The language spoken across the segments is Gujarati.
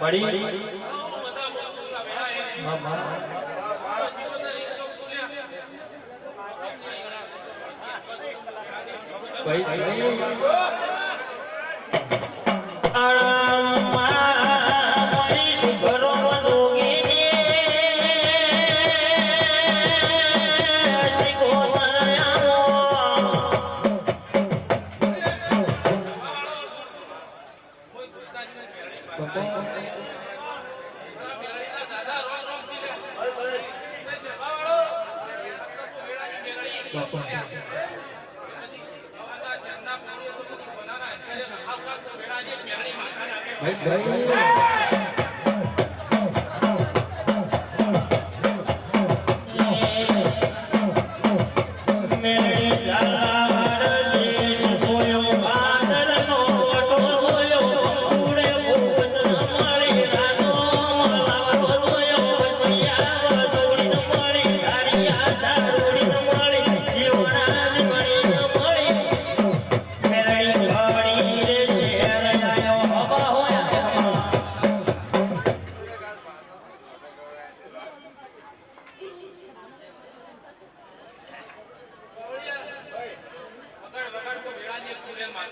મળી. ભાઈ Baik, baik.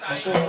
Papá.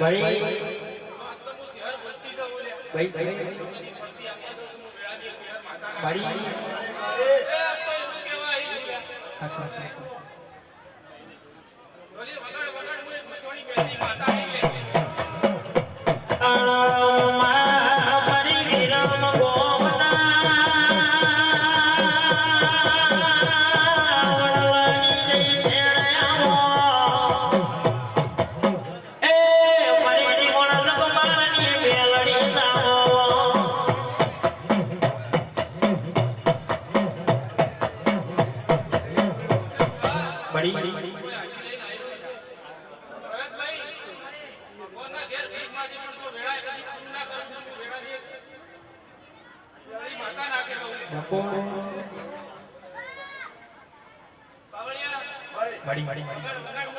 ભાઈ ભાઈ ભાઈ. ભાઈ મળી મળી મળી